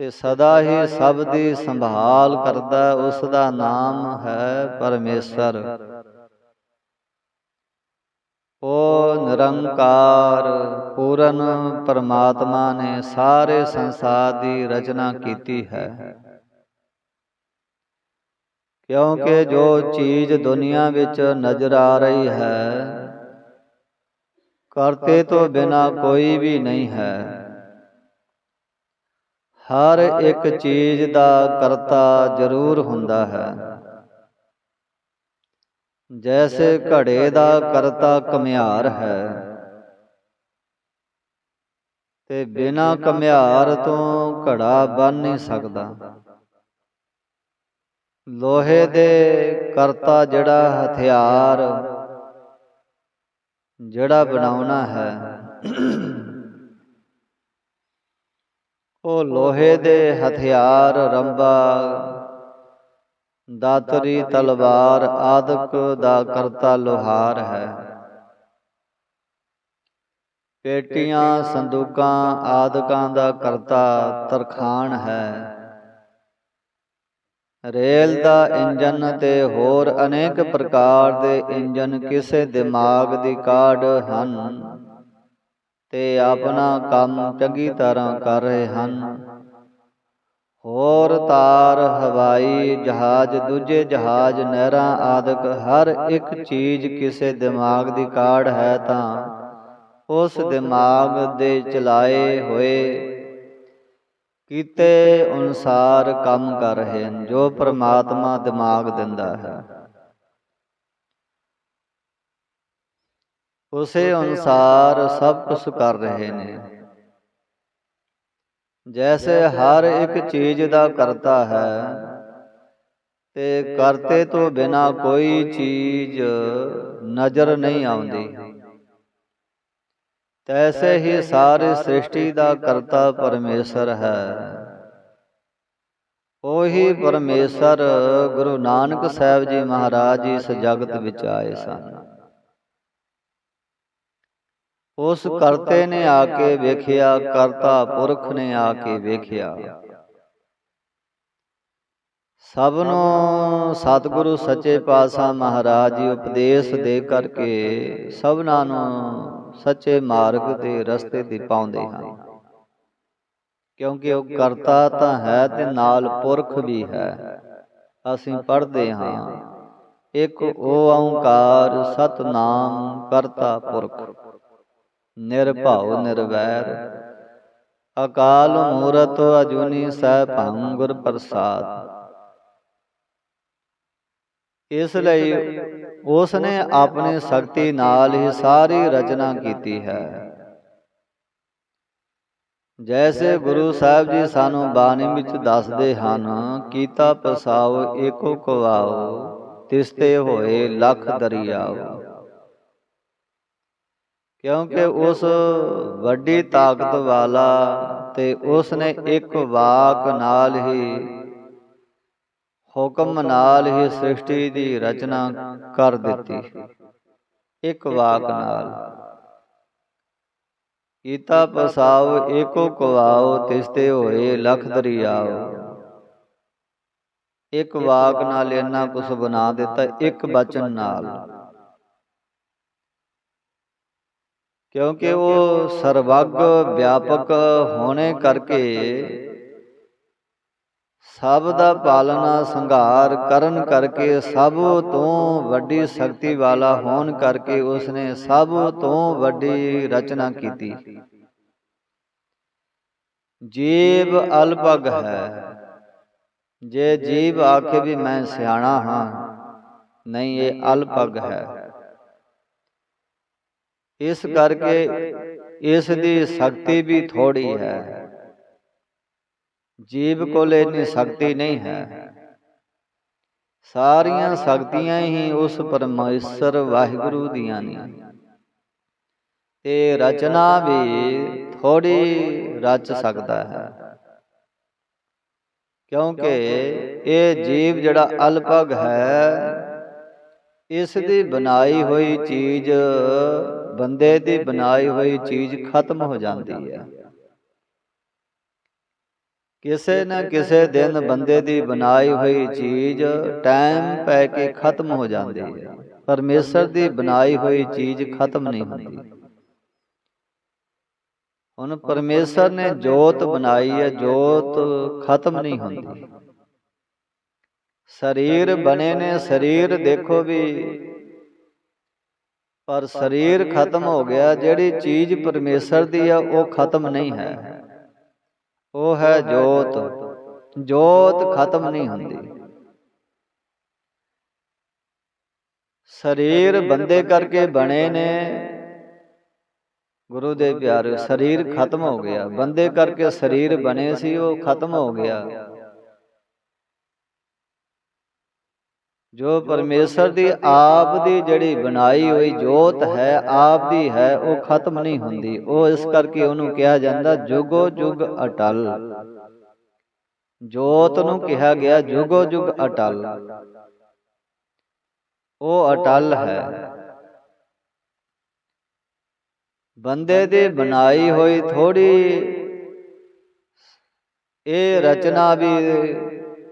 ਤੇ ਸਦਾ ਹੀ ਸਭ ਦੀ ਸੰਭਾਲ ਕਰਦਾ ਉਸ ਦਾ ਨਾਮ ਹੈ ਪਰਮੇਸ਼ਰ। ਉਹ ਨਿਰੰਕਾਰ ਪੂਰਨ ਪਰਮਾਤਮਾ ਨੇ ਸਾਰੇ ਸੰਸਾਰ ਦੀ ਰਚਨਾ ਕੀਤੀ ਹੈ। ਕਿਉਂਕਿ ਜੋ ਚੀਜ਼ ਦੁਨੀਆ ਵਿੱਚ ਨਜ਼ਰ ਆ ਰਹੀ ਹੈ ਕਰਤੇ ਤੋਂ ਬਿਨਾ ਕੋਈ ਵੀ ਨਹੀਂ ਹੈ। ਹਰ ਇੱਕ ਚੀਜ਼ ਦਾ ਕਰਤਾ ਜ਼ਰੂਰ ਹੁੰਦਾ ਹੈ। ਜੈਸੇ ਘੜੇ ਦਾ ਕਰਤਾ ਕਮਿਆਰ ਹੈ। ਤੇ ਬਿਨਾ ਕਮਿਆਰ ਤੋਂ ਘੜਾ ਬਣ ਨਹੀਂ ਸਕਦਾ। ਲੋਹੇ ਦੇ ਕਰਤਾ ਜਿਹੜਾ ਹਥਿਆਰ ਜਿਹੜਾ ਬਣਾਉਣਾ ਹੈ। ਉਹ ਲੋਹੇ ਦੇ ਹਥਿਆਰ ਰੰਬਾ, ਦਾਤਰੀ ਤਲਵਾਰ ਆਦਿਕ ਦਾ ਕਰਤਾ ਲੋਹਾਰ ਹੈ। ਪੇਟੀਆਂ, ਸੰਦੂਕਾਂ ਆਦਿਕਾਂ ਦਾ ਕਰਤਾ ਤਰਖਾਣ ਹੈ। ਰੇਲ ਦਾ ਇੰਜਨ ਤੇ ਹੋਰ ਅਨੇਕ ਪ੍ਰਕਾਰ ਦੇ ਇੰਜਨ ਕਿਸੇ ਦਿਮਾਗ ਦੀ ਕਾਢ ਹਨ। ਤੇ ਆਪਣਾ ਕੰਮ ਚੰਗੀ ਤਰ੍ਹਾਂ ਕਰ ਰਹੇ ਹਨ। ਹੋਰ ਤਾਰ, ਹਵਾਈ ਜਹਾਜ਼, ਦੂਜੇ ਜਹਾਜ਼, ਨਹਿਰਾਂ ਆਦਿਕ ਹਰ ਇੱਕ ਚੀਜ਼ ਕਿਸੇ ਦਿਮਾਗ ਦੀ ਕਾਢ ਹੈ ਤਾਂ ਉਸ ਦਿਮਾਗ ਦੇ ਚਲਾਏ ਹੋਏ ਕੀਤੇ ਅਨੁਸਾਰ ਕੰਮ ਕਰ ਰਹੇ ਹਨ, ਜੋ ਪ੍ਰਮਾਤਮਾ ਦਿਮਾਗ ਦਿੰਦਾ ਹੈ। ਉਸੇ ਅਨੁਸਾਰ ਸਭ ਕੁਝ ਕਰ ਰਹੇ ਨੇ। ਜੈਸੇ ਹਰ ਇੱਕ ਚੀਜ਼ ਦਾ ਕਰਤਾ ਹੈ ਤੇ ਕਰਤੇ ਤੋਂ ਬਿਨਾ ਕੋਈ ਚੀਜ਼ ਨਜ਼ਰ ਨਹੀਂ ਆਉਂਦੀ। ਤੈਸੇ ਹੀ ਸਾਰੇ ਸ੍ਰਿਸ਼ਟੀ ਦਾ ਕਰਤਾ ਪਰਮੇਸ਼ਰ ਹੈ। ਉਹੀ ਪਰਮੇਸ਼ਰ ਗੁਰੂ ਨਾਨਕ ਸਾਹਿਬ ਜੀ ਮਹਾਰਾਜ ਇਸ ਜਗਤ ਵਿੱਚ ਆਏ ਸਨ। ਉਸ ਕਰਤੇ ਨੇ ਆ ਕੇ ਵੇਖਿਆ ਕਰਤਾ ਪੁਰਖ ਨੇ ਆ ਕੇ ਵੇਖਿਆ। ਸਭ ਨੂੰ ਸਤਿਗੁਰੂ ਸੱਚੇ ਪਾਤਸ਼ਾਹ ਮਹਾਰਾਜ ਜੀ ਉਪਦੇਸ਼ ਦੇ ਕਰਕੇ ਸਭਨਾਂ ਨੂੰ ਸੱਚੇ ਮਾਰਗ ਤੇ ਰਸਤੇ ਤੇ ਪਾਉਂਦੇ ਹਨ ਕਿਉਂਕਿ ਉਹ ਕਰਤਾ ਤਾਂ ਹੈ ਤੇ ਨਾਲ ਪੁਰਖ ਵੀ ਹੈ। ਅਸੀਂ ਪੜ੍ਹਦੇ ਹਾਂ। ਇੱਕ ਓੰਕਾਰ ਸਤਨਾਮ ਕਰਤਾ ਪੁਰਖ। ਨਿਰਭਉ ਨਿਰਵੈਰ। ਅਕਾਲ ਮੂਰਤ ਅਜੂਨੀ ਸਹਿ ਭੰਗ ਗੁਰ ਪ੍ਰਸਾਦ। ਇਸ ਲਈ ਉਸ ਨੇ ਆਪਣੀ ਸ਼ਕਤੀ ਨਾਲ ਹੀ ਸਾਰੀ ਰਚਨਾ ਕੀਤੀ ਹੈ। ਜੈਸੇ ਗੁਰੂ ਸਾਹਿਬ ਜੀ ਸਾਨੂੰ ਬਾਣੀ ਵਿੱਚ ਦੱਸਦੇ ਹਨ, ਕੀਤਾ ਪਸਾਓ ਏਕੋ ਕਵਾਓ ਤਿਸਤੇ ਹੋਏ ਲੱਖ ਦਰਿਆਓ ਕਿਉਂਕਿ ਉਸ ਵੱਡੀ ਤਾਕਤ ਵਾਲਾ ਤੇ ਉਸ ਨੇ ਇੱਕ ਵਾਕ ਨਾਲ ਹੀ ਹੁਕਮ ਨਾਲ ਹੀ ਸ੍ਰਿਸ਼ਟੀ ਦੀ ਰਚਨਾ ਕਰ ਦਿੱਤੀ। ਇੱਕ ਵਾਕ ਨਾਲ। ਕੀਤਾ ਪਸਾਵ ਏਕੋ ਕਵਾਓ ਤਿਸਤੇ ਹੋਏ ਲਖ ਦਰਿਆਓ। ਇੱਕ ਵਾਕ ਨਾਲ ਇੰਨਾ ਕੁਝ ਬਣਾ ਦਿੱਤਾ ਇੱਕ ਬਚਨ ਨਾਲ। ਕਿਉਂਕਿ ਉਹ ਸਰਵਗ ਵਿਆਪਕ ਹੋਣੇ ਕਰਕੇ ਸਭ ਦਾ ਪਾਲਣਾ ਸੰਘਾਰ ਕਰਨ ਕਰਕੇ ਸਭ ਤੋਂ ਵੱਡੀ ਸ਼ਕਤੀ ਵਾਲਾ ਹੋਣ ਕਰਕੇ ਉਸਨੇ ਸਭ ਤੋਂ ਵੱਡੀ ਰਚਨਾ ਕੀਤੀ। ਜੀਵ ਅਲਪਗ ਹੈ। ਜੇ ਜੀਵ ਆਖੇ ਵੀ ਮੈਂ ਸਿਆਣਾ ਹਾਂ ਨਹੀਂ ਇਹ ਅਲਪਗ ਹੈ। ਇਸ ਕਰਕੇ ਇਸ ਦੀ ਸ਼ਕਤੀ ਵੀ ਥੋੜੀ ਹੈ। ਜੀਵ ਕੋਲ ਇਨੀ ਸ਼ਕਤੀ ਨਹੀਂ ਹੈ। ਸਾਰੀਆਂ ਸ਼ਕਤੀਆਂ ਹੀ ਉਸ ਪਰਮੇਸ਼ਰ ਵਾਹਿਗੁਰੂ ਦੀਆਂ ਨੇ। ਤੇ ਰਚਨਾ ਵੀ ਥੋੜੀ ਰਚ ਸਕਦਾ ਹੈ। ਕਿਉਂਕਿ ਇਹ ਜੀਵ ਜਿਹੜਾ ਅਲਪਗ ਹੈ ਇਸ ਦੀ ਬਣਾਈ ਹੋਈ ਚੀਜ਼ ਬੰਦੇ ਦੀ ਬਣਾਈ ਹੋਈ ਚੀਜ਼ ਖਤਮ ਹੋ ਜਾਂਦੀ ਹੈ। ਕਿਸੇ ਨਾ ਕਿਸੇ ਦਿਨ ਬੰਦੇ ਦੀ ਬਣਾਈ ਹੋਈ ਚੀਜ਼ ਟਾਈਮ ਪੈ ਕੇ ਖਤਮ ਹੋ ਜਾਂਦੀ ਹੈ। ਪਰਮੇਸ਼ਰ ਦੀ ਬਣਾਈ ਹੋਈ ਚੀਜ਼ ਖਤਮ ਨਹੀਂ ਹੁੰਦੀ। ਹੁਣ ਪਰਮੇਸ਼ਰ ਨੇ ਜੋਤ ਬਣਾਈ ਹੈ ਜੋਤ ਖਤਮ ਨਹੀਂ ਹੁੰਦੀ। ਸਰੀਰ ਬਣੇ ਨੇ ਸਰੀਰ ਦੇਖੋ ਵੀ ਪਰ ਸਰੀਰ ਖਤਮ ਹੋ ਗਿਆ ਜਿਹੜੀ ਚੀਜ਼ ਪਰਮੇਸ਼ਰ ਦੀ ਆ ਉਹ ਖਤਮ ਨਹੀਂ ਹੈ। ਉਹ ਹੈ ਜੋਤ। ਜੋਤ। ਖਤਮ ਨਹੀਂ ਹੁੰਦੀ। ਸਰੀਰ ਬੰਦੇ ਕਰਕੇ ਬਣੇ ਨੇ। ਗੁਰੂ ਦੇ ਪਿਆਰੇ ਸਰੀਰ ਖਤਮ ਹੋ ਗਿਆ। ਬੰਦੇ ਕਰਕੇ ਸਰੀਰ ਬਣੇ ਸੀ ਉਹ ਖਤਮ ਹੋ ਗਿਆ। ਜੋ ਪਰਮੇਸ਼ਰ ਦੀ ਆਪ ਦੀ ਜਿਹੜੀ ਬਣਾਈ ਹੋਈ ਜੋਤ ਹੈ ਆਪ ਦੀ ਹੈ ਉਹ ਖਤਮ ਨਹੀਂ ਹੁੰਦੀ। ਉਹ ਇਸ ਕਰਕੇ ਉਹਨੂੰ ਕਿਹਾ ਜਾਂਦਾ ਜੁਗੋ ਜੁਗ ਅਟਲ। ਜੋਤ ਨੂੰ ਕਿਹਾ ਗਿਆ ਜੁਗੋ ਜੁਗ ਅਟਲ। ਉਹ ਅਟਲ ਹੈ। ਬੰਦੇ ਦੀ ਬਣਾਈ ਹੋਈ ਥੋੜੀ ਇਹ ਰਚਨਾ ਵੀ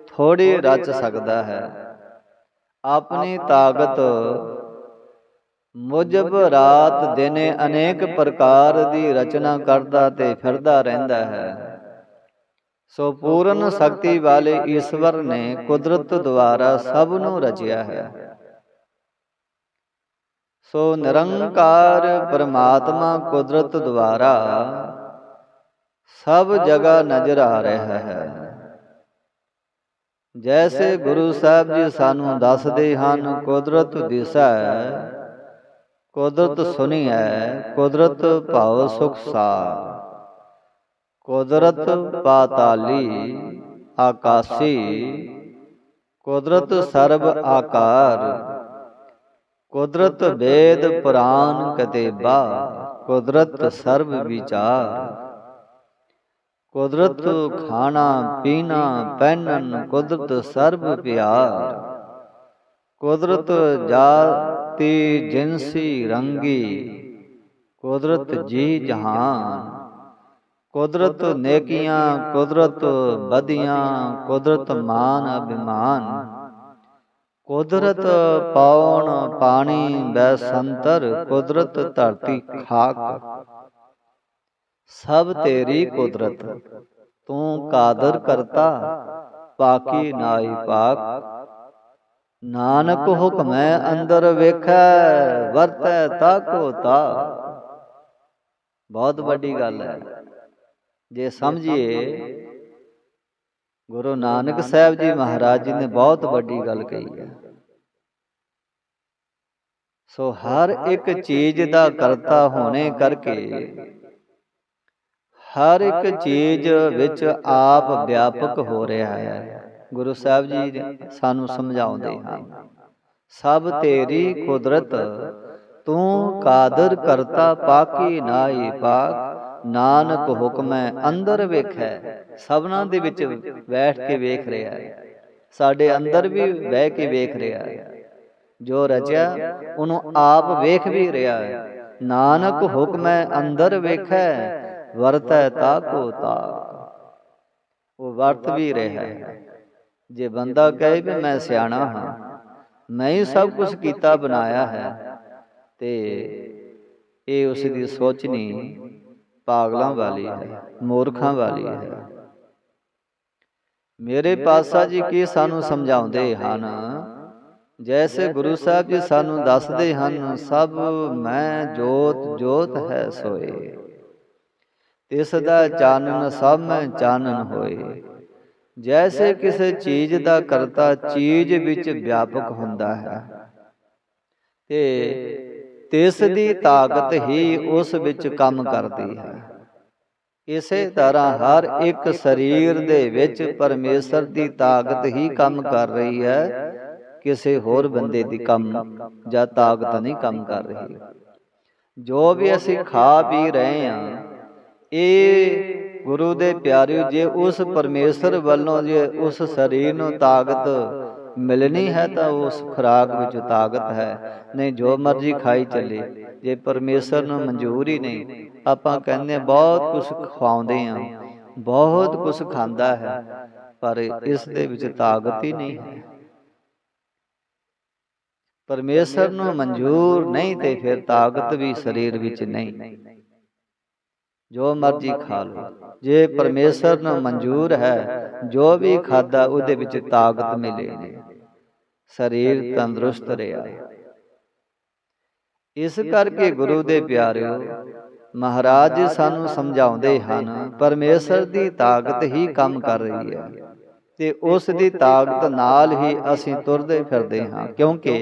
ਥੋੜੀ ਰਚ ਸਕਦਾ ਹੈ। ਆਪਣੀ ਤਾਕਤ ਮੁਜਬ ਰਾਤ ਦਿਨੇ ਅਨੇਕ ਪ੍ਰਕਾਰ ਦੀ ਰਚਨਾ ਕਰਦਾ ਤੇ ਫਿਰਦਾ ਰਹਿੰਦਾ ਹੈ। ਸੋ ਪੂਰਨ ਸ਼ਕਤੀ ਵਾਲੇ ਈਸ਼ਵਰ ਨੇ ਕੁਦਰਤ ਦੁਆਰਾ ਸਭ ਨੂੰ ਰਚਿਆ ਹੈ। ਸੋ ਨਿਰੰਕਾਰ ਪਰਮਾਤਮਾ ਕੁਦਰਤ ਦੁਆਰਾ ਸਭ ਜਗ੍ਹਾ ਨਜ਼ਰ ਆ ਰਿਹਾ ਹੈ। ਜੈਸੇ ਗੁਰੂ ਸਾਹਿਬ ਜੀ ਸਾਨੂੰ ਦੱਸਦੇ ਹਨ, ਕੁਦਰਤ ਦਿਸਾ, ਕੁਦਰਤ ਸੁਣੀ ਹੈ ਕੁਦਰਤ ਭਾਵ ਸੁਖ ਸਾਰ। ਕੁਦਰਤ ਪਾਤਾਲੀ, ਆਕਾਸੀ, ਕੁਦਰਤ ਸਰਬ ਆਕਾਰ। ਕੁਦਰਤ ਵੇਦ ਪੁਰਾਨ ਕਤੇਬਾ, ਕੁਦਰਤ ਸਰਬ ਵਿਚਾਰ। ਕੁਦਰਤ ਖਾਣਾ ਪੀਣਾ ਪਹਿਨਨ ਕੁਦਰਤ ਸਰਬ ਪਿਆਰ। ਕੁਦਰਤ ਜਾਤੀ ਜਿੰਸੀ ਰੰਗੀ। ਕੁਦਰਤ ਜੀ ਜਹਾਨ। ਕੁਦਰਤ ਨੇਕੀਆਂ ਕੁਦਰਤ ਬਦੀਆਂ ਕੁਦਰਤ ਮਾਨ ਅਭਿਮਾਨ। ਕੁਦਰਤ ਪਾਉਣ ਪਾਣੀ ਬੈਸੰਤਰ ਕੁਦਰਤ ਧਰਤੀ ਖਾਕ। ਸਭ ਤੇਰੀ ਕੁਦਰਤ ਤੂੰ ਕਾਦਰ ਕਰਤਾ ਪਾਕੀ ਨਾਈ ਪਾਕ। ਨਾਨਕ ਹੁਕਮੈ ਅੰਦਰ ਵੇਖੈ ਵਰਤੈ ਤਾਕੋ ਤਾ ਬਹੁਤ ਵੱਡੀ ਗੱਲ ਹੈ। ਜੇ ਸਮਝੀਏ ਗੁਰੂ ਨਾਨਕ ਸਾਹਿਬ ਜੀ ਮਹਾਰਾਜ ਜੀ ਨੇ ਬਹੁਤ ਵੱਡੀ ਗੱਲ ਕਹੀ ਹੈ। ਸੋ ਹਰ ਇੱਕ ਚੀਜ਼ ਦਾ ਕਰਤਾ ਹੋਣੇ ਕਰਕੇ ਹਰ ਇੱਕ ਚੀਜ਼ ਵਿੱਚ ਆਪ ਵਿਆਪਕ ਹੋ ਰਿਹਾ ਹੈ ਗੁਰੂ ਸਾਹਿਬ ਜੀ ਸਾਨੂੰ ਸਮਝਾਉਂਦੇ ਹਨ ਸਭ ਤੇਰੀ ਕੁਦਰਤ ਤੂੰ ਕਾਦਰ ਕਰਤਾ ਪਾਕੀ ਨਾਈ ਪਾਕ ਨਾਨਕ ਹੁਕਮੈ ਅੰਦਰ ਵੇਖੈ ਸਭਨਾਂ ਦੇ ਵਿੱਚ ਬੈਠ ਕੇ ਵੇਖ ਰਿਹਾ ਹੈ। ਸਾਡੇ ਅੰਦਰ ਵੀ ਬਹਿ ਕੇ ਵੇਖ ਰਿਹਾ ਹੈ। ਜੋ ਰਚਿਆ ਉਹਨੂੰ ਆਪ ਵੇਖ ਵੀ ਰਿਹਾ ਹੈ। ਨਾਨਕ ਹੁਕਮੈ ਅੰਦਰ ਵੇਖੈ। ਵਰਤੈ ਤਾਕੋ ਤਾਕ ਉਹ ਵਰਤ ਵੀ ਰਿਹਾ ਹੈ। ਜੇ ਬੰਦਾ ਕਹੇ ਵੀ ਮੈਂ ਸਿਆਣਾ ਹਾਂ, ਮੈਂ ਹੀ ਸਭ ਕੁਝ ਕੀਤਾ, ਬਣਾਇਆ ਹੈ, ਤੇ ਇਹ ਉਸ ਦੀ ਸੋਚ ਨਹੀਂ ਪਾਗਲਾਂ ਵਾਲੀ ਹੈ, ਮੂਰਖਾਂ ਵਾਲੀ ਹੈ। ਮੇਰੇ ਪਾਸਾ ਜੀ ਕੀ ਸਾਨੂੰ ਸਮਝਾਉਂਦੇ ਹਨ? ਜੈਸੇ ਗੁਰੂ ਸਾਹਿਬ ਜੀ ਸਾਨੂੰ ਦੱਸਦੇ ਹਨ, ਸਭ ਮੈਂ ਜੋਤ ਜੋਤ ਹੈ ਸੋਏ। ਤਿਸ ਦਾ ਚਾਨਣ ਸਭ ਮੈਂ ਚਾਨਣ ਹੋਏ। ਜੈਸੇ ਕਿਸੇ ਚੀਜ਼ ਦਾ ਕਰਤਾ ਚੀਜ਼ ਵਿੱਚ ਵਿਆਪਕ ਹੁੰਦਾ ਹੈ। ਤੇ ਤਿਸ ਦੀ ਤਾਕਤ ਹੀ ਉਸ ਵਿੱਚ ਕੰਮ ਕਰਦੀ ਹੈ। ਇਸੇ ਤਰ੍ਹਾਂ ਹਰ ਇੱਕ ਸਰੀਰ ਦੇ ਵਿੱਚ ਪਰਮੇਸ਼ਰ ਦੀ ਤਾਕਤ ਹੀ ਕੰਮ ਕਰ ਰਹੀ ਹੈ। ਕਿਸੇ ਹੋਰ ਬੰਦੇ ਦੀ ਕੰਮ ਜਾਂ ਤਾਕਤ ਨਹੀਂ ਕੰਮ ਕਰ ਰਹੀ। ਜੋ ਵੀ ਅਸੀਂ ਖਾ ਪੀ ਰਹੇ ਹਾਂ ਇਹ ਗੁਰੂ ਦੇ ਪਿਆਰਿਓ ਜੇ ਉਸ ਪਰਮੇਸ਼ਰ ਵੱਲੋਂ ਜੇ ਉਸ ਸਰੀਰ ਨੂੰ ਤਾਕਤ ਮਿਲਣੀ ਹੈ ਤਾਂ ਉਸ ਖੁਰਾਕ ਵਿੱਚ ਤਾਕਤ ਹੈ। ਨਹੀਂ ਜੋ ਮਰਜ਼ੀ ਖਾਈ ਚੱਲੇ। ਜੇ ਪਰਮੇਸ਼ਰ ਨੂੰ ਮਨਜ਼ੂਰ ਹੀ ਨਹੀਂ ਆਪਾਂ ਕਹਿੰਦੇ ਬਹੁਤ ਕੁਝ ਖਵਾਉਂਦੇ ਆ ਬਹੁਤ ਕੁਝ ਖਾਂਦਾ ਹੈ ਪਰ ਇਸ ਦੇ ਵਿੱਚ ਤਾਕਤ ਹੀ ਨਹੀਂ। ਹੈ ਪਰਮੇਸ਼ਰ ਨੂੰ ਮਨਜ਼ੂਰ ਨਹੀਂ ਤੇ ਫਿਰ ਤਾਕਤ ਵੀ ਸਰੀਰ ਵਿੱਚ ਨਹੀਂ। ਜੋ ਮਰਜ਼ੀ ਖਾ ਲਓ। ਜੇ ਪਰਮੇਸ਼ਰ ਨੂੰ ਮਨਜ਼ੂਰ ਹੈ ਜੋ ਵੀ ਖਾਦਾ ਉਹਦੇ ਵਿੱਚ ਤਾਕਤ ਮਿਲੇਗੀ ਸਰੀਰ ਤੰਦਰੁਸਤ ਰਿਹਾ। ਇਸ ਕਰਕੇ ਗੁਰੂ ਦੇ ਪਿਆਰਿਓ ਮਹਾਰਾਜ ਸਾਨੂੰ ਸਮਝਾਉਂਦੇ ਹਨ ਪਰਮੇਸ਼ਰ ਦੀ ਤਾਕਤ ਹੀ ਕੰਮ ਕਰ ਰਹੀ ਹੈ। ਤੇ ਉਸ ਦੀ ਤਾਕਤ ਨਾਲ ਹੀ ਅਸੀਂ ਤੁਰਦੇ ਫਿਰਦੇ ਹਾਂ ਕਿਉਂਕਿ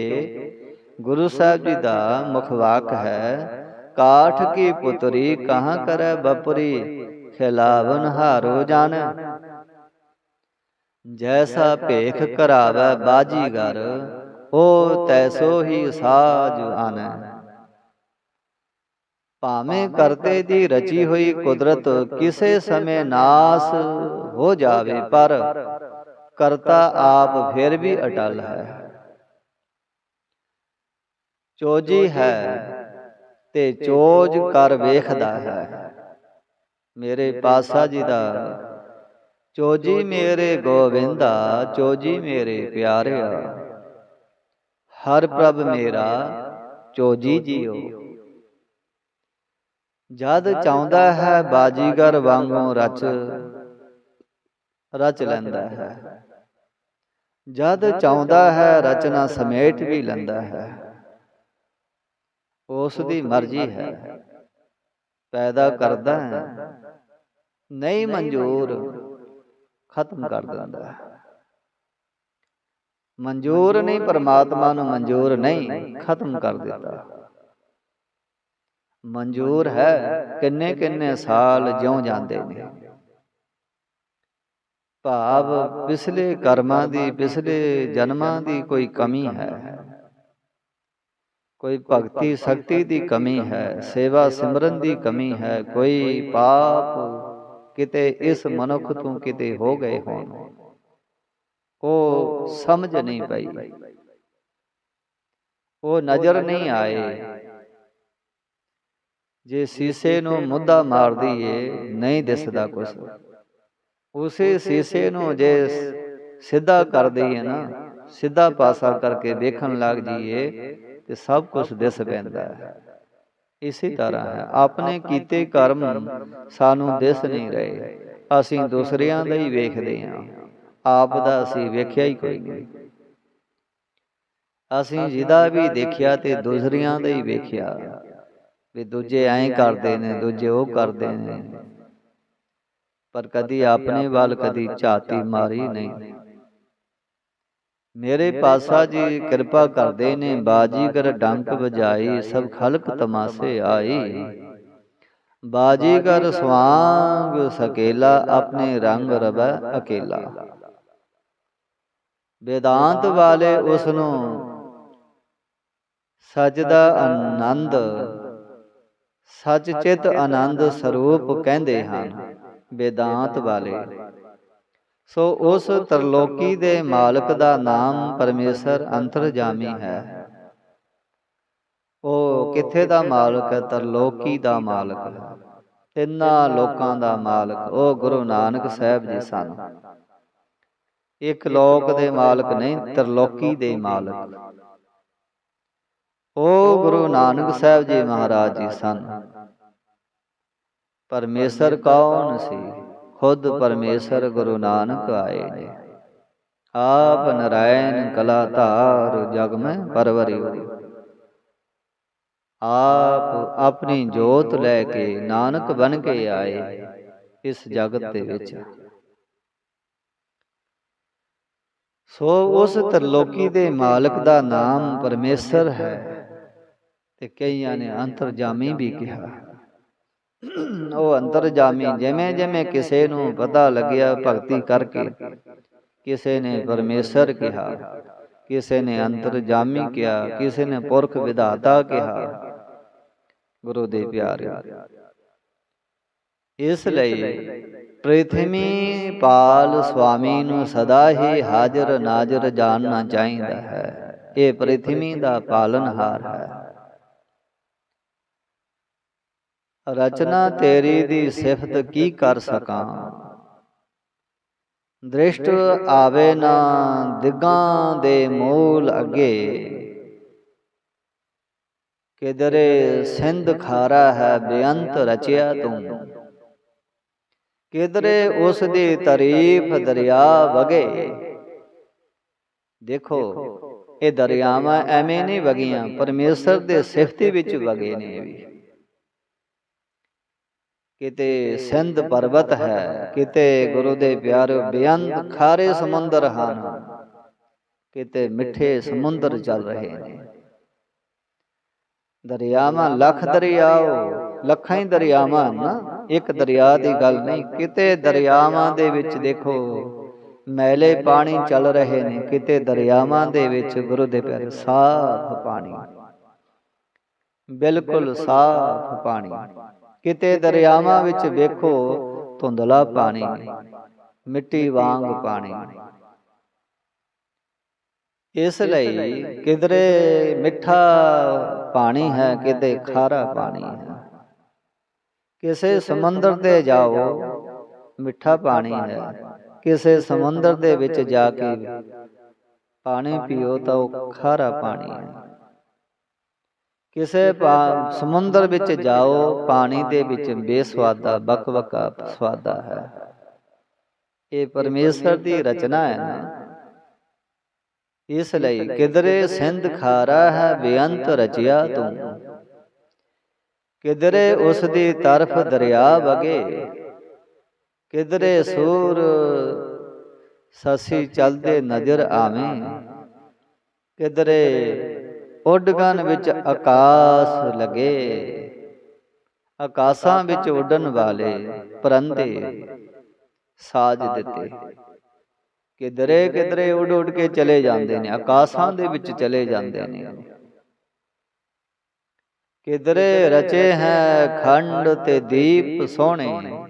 ਗੁਰੂ ਸਾਹਿਬ ਜੀ ਦਾ ਮੁਖ ਵਾਕ ਹੈ ਕਾਠ ਕੀ ਪੁਤਰੀ ਕਹਾਂ ਕਰੈ ਬਪਰੀ? ਖਿਲਾਵਨ ਹਾਰੋ ਜਾਣ। ਜੈਸਾ ਭੇਖ ਕਰਾਵੇ ਬਾਜੀਗਰ ਉਹ ਤੈਸੋ ਹੀ ਸਾਜ ਆਨੈ। ਭਾਵੇਂ ਕਰਤੇ ਦੀ ਰਚੀ ਹੋਈ ਕੁਦਰਤ ਕਿਸੇ ਸਮੇਂ ਨਾਸ ਹੋ ਜਾਵੇ ਪਰ। ਕਰਤਾ ਆਪ ਫਿਰ ਵੀ ਅਟਲ ਹੈ। ਚੋਜੀ ਹੈ। ਤੇ ਚੋਜ ਕਰ ਵੇਖਦਾ ਹੈ। ਮੇਰੇ ਪਾਸਾ ਜੀ ਦਾ ਚੋਜੀ ਮੇਰੇ ਗੋਵਿੰਦਾ ਚੋਜੀ ਮੇਰੇ ਪਿਆਰਿਆ। ਹਰ ਪ੍ਰਭ ਮੇਰਾ ਚੋਜੀ ਜੀਓ। ਜਦ ਚਾਹੁੰਦਾ ਹੈ ਬਾਜੀਗਰ ਵਾਂਗੂ ਰਚ। ਰਚ। ਲੈਂਦਾ ਹੈ। ਜਦ ਚਾਹੁੰਦਾ ਹੈ ਰਚਨਾ ਸਮੇਟ ਵੀ ਲੈਂਦਾ ਹੈ। ਉਸ ਦੀ ਮਰਜ਼ੀ ਹੈ। ਪੈਦਾ ਕਰਦਾ ਹੈ। ਨਹੀਂ ਮਨਜ਼ੂਰ ਖਤਮ ਕਰ ਦਿੰਦਾ ਹੈ। ਮਨਜ਼ੂਰ ਨਹੀਂ ਪਰਮਾਤਮਾ ਨੂੰ ਮਨਜ਼ੂਰ ਨਹੀਂ ਖਤਮ ਕਰ ਦਿੱਤਾ। ਮਨਜ਼ੂਰ ਹੈ ਕਿੰਨੇ ਕਿੰਨੇ ਸਾਲ ਜਿਉ ਜਾਂਦੇ ਨੇ। ਭਾਵ ਪਿਛਲੇ ਕਰਮਾਂ ਦੀ ਪਿਛਲੇ ਜਨਮਾਂ ਦੀ ਕੋਈ ਕਮੀ ਹੈ। ਕੋਈ ਭਗਤੀ ਸ਼ਕਤੀ ਦੀ ਕਮੀ ਹੈ, ਸੇਵਾ ਸਿਮਰਨ ਦੀ ਕਮੀ ਹੈ, ਕੋਈ ਪਾਪ ਕਿਤੇ ਇਸ ਮਨੁੱਖ ਤੋਂ ਕਿਤੇ ਹੋ ਗਏ ਹੋਣ। ਉਹ ਸਮਝ ਨਹੀਂ ਪਈ। ਉਹ ਨਜ਼ਰ ਨਹੀਂ ਆਏ। ਜੇ ਸੀਸੇ ਨੂੰ ਮੁੱਦਾ ਮਾਰ ਦਈਏ, ਨਹੀਂ ਦਿਸਦਾ ਕੁਝ ਉਸੇ ਸੀਸੇ ਨੂੰ ਜੇ ਸਿੱਧਾ ਕਰ ਦਈਏ ਨਾ, ਸਿੱਧਾ ਪਾਸਾ ਕਰਕੇ ਦੇਖਣ ਲੱਗ ਜਾਈਏ ਤੇ ਸਭ ਕੁਝ ਦਿਸ ਪੈਂਦਾ ਹੈ। ਇਸੇ ਤਰ੍ਹਾਂ ਹੈ। ਆਪਣੇ ਕੀਤੇ ਕਰਮ ਸਾਨੂੰ ਦਿਸ ਨਹੀਂ ਰਹੇ। ਅਸੀਂ ਦੂਸਰਿਆਂ ਦਾ ਹੀ ਵੇਖਦੇ ਹਾਂ। ਆਪ ਦਾ ਅਸੀਂ ਵੇਖਿਆ ਹੀ ਕੋਈ ਨਹੀਂ। ਅਸੀਂ ਜਿਹਦਾ ਵੀ ਦੇਖਿਆ ਤੇ ਦੂਸਰਿਆਂ ਦਾ ਹੀ ਵੇਖਿਆ। ਵੀ ਦੂਜੇ ਐਂ ਕਰਦੇ ਨੇ ਦੂਜੇ ਉਹ ਕਰਦੇ ਨੇ। ਪਰ ਕਦੀ ਆਪਣੇ ਵੱਲ ਕਦੀ ਝਾਤੀ ਮਾਰੀ ਨਹੀਂ। ਮੇਰੇ ਪਾਸਾ ਜੀ ਕਿਰਪਾ ਕਰਦੇ ਨੇ ਬਾਜੀਗਰ ਡੰਕ ਵਜਾਈ ਸਭ ਖਲਕ ਤਮਾਸੇ ਆਈ। ਬਾਜੀਗਰ ਸਵਾਂਗ ਸਕੇਲਾ ਆਪਣੇ ਰੰਗ ਰਵੈ ਅਕੇਲਾ। ਵੇਦਾਂਤ ਵਾਲੇ ਉਸ ਨੂੰ ਸਜਦਾ ਆਨੰਦ। ਸੱਚ ਚਿਤ ਆਨੰਦ ਸਰੂਪ ਕਹਿੰਦੇ ਹਨ। ਵੇਦਾਂਤ ਵਾਲੇ ਸੋ ਉਸ ਤਰਲੋਕੀ ਦੇ ਮਾਲਕ ਦਾ ਨਾਮ ਪਰਮੇਸ਼ਰ ਅੰਤਰਜਾਮੀ ਹੈ। ਉਹ ਕਿੱਥੇ ਦਾ ਮਾਲਕ? ਹੈ ਤਰਲੋਕੀ ਦਾ ਮਾਲਕ। ਹੈ ਤਿੰਨਾਂ ਲੋਕਾਂ ਦਾ ਮਾਲਕ। ਉਹ ਗੁਰੂ ਨਾਨਕ ਸਾਹਿਬ ਜੀ ਸਨ। ਇੱਕ ਲੋਕ ਦੇ ਮਾਲਕ ਨਹੀਂ, ਤਰਲੋਕੀ ਦੇ ਮਾਲਕ। ਉਹ ਗੁਰੂ ਨਾਨਕ ਸਾਹਿਬ ਜੀ ਮਹਾਰਾਜ ਜੀ ਸਨ। ਪਰਮੇਸ਼ਰ ਕੌਣ ਸੀ? ਖੁਦ ਪਰਮੇਸ਼ਰ ਗੁਰੂ ਨਾਨਕ ਆਏ। ਨੇ ਆਪ ਨਰਾਇਣ ਕਲਾ ਧਾਰ ਜਗ ਮੈਂ ਪਰਵਰਿ ਆਪ ਆਪਣੀ ਜੋਤ ਲੈ ਕੇ ਨਾਨਕ ਬਨ ਕੇ ਆਏ ਇਸ ਜਗਤ ਦੇ ਵਿੱਚ। ਸੋ ਉਸ ਤਰਲੋਕੀ ਦੇ ਮਾਲਕ ਦਾ ਨਾਮ ਪਰਮੇਸ਼ਰ ਹੈ। ਤੇ ਕਈਆਂ ਨੇ ਅੰਤਰਜਾਮੀ ਵੀ ਕਿਹਾ। ਉਹ ਅੰਤਰਜਾਮੀ ਜਿਵੇਂ ਜਿਵੇਂ ਕਿਸੇ ਨੂੰ ਪਤਾ ਲੱਗਿਆ, ਭਗਤੀ ਕਰਕੇ ਕਿਸੇ ਨੇ ਪਰਮੇਸ਼ਰ ਕਿਹਾ, ਕਿਸੇ ਨੇ ਅੰਤਰਜਾਮੀ ਕਿਹਾ, ਕਿਸੇ ਨੇ ਪੁਰਖ ਵਿਧਾਤਾ ਕਿਹਾ। ਗੁਰੂ ਦੇ ਪਿਆਰੇ, ਇਸ ਲਈ ਪ੍ਰਿਥਵੀ ਪਾਲ ਸੁਆਮੀ ਨੂੰ ਸਦਾ ਹੀ ਹਾਜ਼ਰ ਨਾਜ਼ਰ ਜਾਣਨਾ ਚਾਹੀਦਾ ਹੈ। ਇਹ ਪ੍ਰਿਥਵੀ ਦਾ ਪਾਲਨਹਾਰ ਹੈ। ਰਚਨਾ ਤੇਰੀ ਦੀ ਸਿਫਤ ਕੀ ਕਰ ਸਕਾਂ? ਦ੍ਰਿਸ਼ਟ ਆਵੇ ਨਾ ਦਿਗਾਂ ਦੇ ਮੂਲ ਅੱਗੇ। ਕਿਦਰੇ ਸਿੰਧ ਖਾਰਾ ਹੈ ਬੇਅੰਤ ਰਚਿਆ ਤੂੰ। ਕਿਦਰੇ ਉਸ ਦੀ ਤਾਰੀਫ ਦਰਿਆ ਵਗੇ। ਦੇਖੋ, ਇਹ ਦਰਿਆਵਾਂ ਐਵੇਂ ਨਹੀਂ ਵਗੀਆਂ, ਪਰਮੇਸ਼ਰ ਦੇ ਸਿਫਤੀ ਵਿੱਚ ਵਗੇ ਨੇ। ਵੀ ਕਿਤੇ ਸਿੰਧ ਪਰਬਤ ਹੈ ਕਿਤੇ ਗੁਰੂ ਦੇ ਪਿਆਰੇ ਬੇਅੰਤ ਖਾਰੇ ਸਮੁੰਦਰ ਹਨ। ਕਿਤੇ ਮਿੱਠੇ ਸਮੁੰਦਰ ਚੱਲ ਰਹੇ ਨੇ। ਦਰਿਆਵਾਂ ਲੱਖ ਦਰਿਆਓ ਲੱਖਾਂ ਹੀ ਦਰਿਆਵਾਂ ਨਾ ਇੱਕ ਦਰਿਆ ਦੀ ਗੱਲ ਨਹੀਂ ਕਿਤੇ ਦਰਿਆਵਾਂ ਦੇ ਵਿੱਚ ਦੇਖੋ ਮੈਲੇ ਪਾਣੀ ਚੱਲ ਰਹੇ ਨੇ ਕਿਤੇ ਦਰਿਆਵਾਂ ਦੇ ਵਿੱਚ ਗੁਰੂ ਦੇ ਪਿਆਰੇ ਸਾਫ਼ ਪਾਣੀ। ਬਿਲਕੁਲ ਸਾਫ਼ ਪਾਣੀ। ਕਿਤੇ ਦਰਿਆਵਾਂ ਵਿੱਚ ਵੇਖੋ ਧੁੰਦਲਾ ਪਾਣੀ ਮਿੱਟੀ ਵਾਂਗ ਪਾਣੀ। ਇਸ ਲਈ ਕਿਧਰੇ ਮਿੱਠਾ ਪਾਣੀ ਹੈ ਕਿਤੇ ਖਾਰਾ ਪਾਣੀ ਹੈ। ਕਿਸੇ ਸਮੁੰਦਰ ਤੇ ਜਾਓ ਮਿੱਠਾ ਪਾਣੀ ਹੈ। ਕਿਸੇ ਸਮੁੰਦਰ ਦੇ ਵਿੱਚ ਜਾ ਕੇ ਪਾਣੀ ਪੀਓ ਤਾਂ ਉਹ ਖਾਰਾ ਪਾਣੀ ਹੈ। ਕਿਸੇ ਸਮੁੰਦਰ ਵਿੱਚ ਜਾਓ ਪਾਣੀ ਦੇ ਵਿੱਚ ਬੇਸਵਾਦਾ ਬਕਬਕਾ ਸਵਾਦਾ ਹੈ। ਇਹ ਪਰਮੇਸ਼ਰ ਦੀ ਰਚਨਾ ਹੈ ਨਾ। ਇਸ ਲਈ ਕਿਦਰੇ ਸਿੰਧ ਖਾਰਾ ਹੈ ਬੇਅੰਤ ਰਚਿਆ ਤੂੰ। ਕਿਦਰੇ ਉਸ ਦੀ ਤਰਫ ਦਰਿਆ ਵਗੇ ਕਿਦਰੇ ਸੂਰ ਸਸੀ ਚਲਦੇ ਨਜ਼ਰ ਆਵੇਂ। ਕਿਦਰੇ ਉੱਡਗਨ ਵਿੱਚ ਆਕਾਸ਼ ਲਗੇ। ਆਕਾਸ਼ਾਂ ਵਿੱਚ ਉੱਡਣ ਵਾਲੇ ਪਰੰਦੇ ਸਾਜ ਦਿੱਤੇ। ਕਿਧਰੇ ਕਿਧਰੇ ਉੱਡ ਉੱਡ ਕੇ ਚਲੇ ਜਾਂਦੇ ਨੇ, ਆਕਾਸ਼ਾਂ ਦੇ ਵਿੱਚ ਚਲੇ ਜਾਂਦੇ ਨੇ। ਕਿਧਰੇ ਰਚੇ ਹੈ ਖੰਡ ਤੇ ਦੀਪ ਸੋਹਣੇ,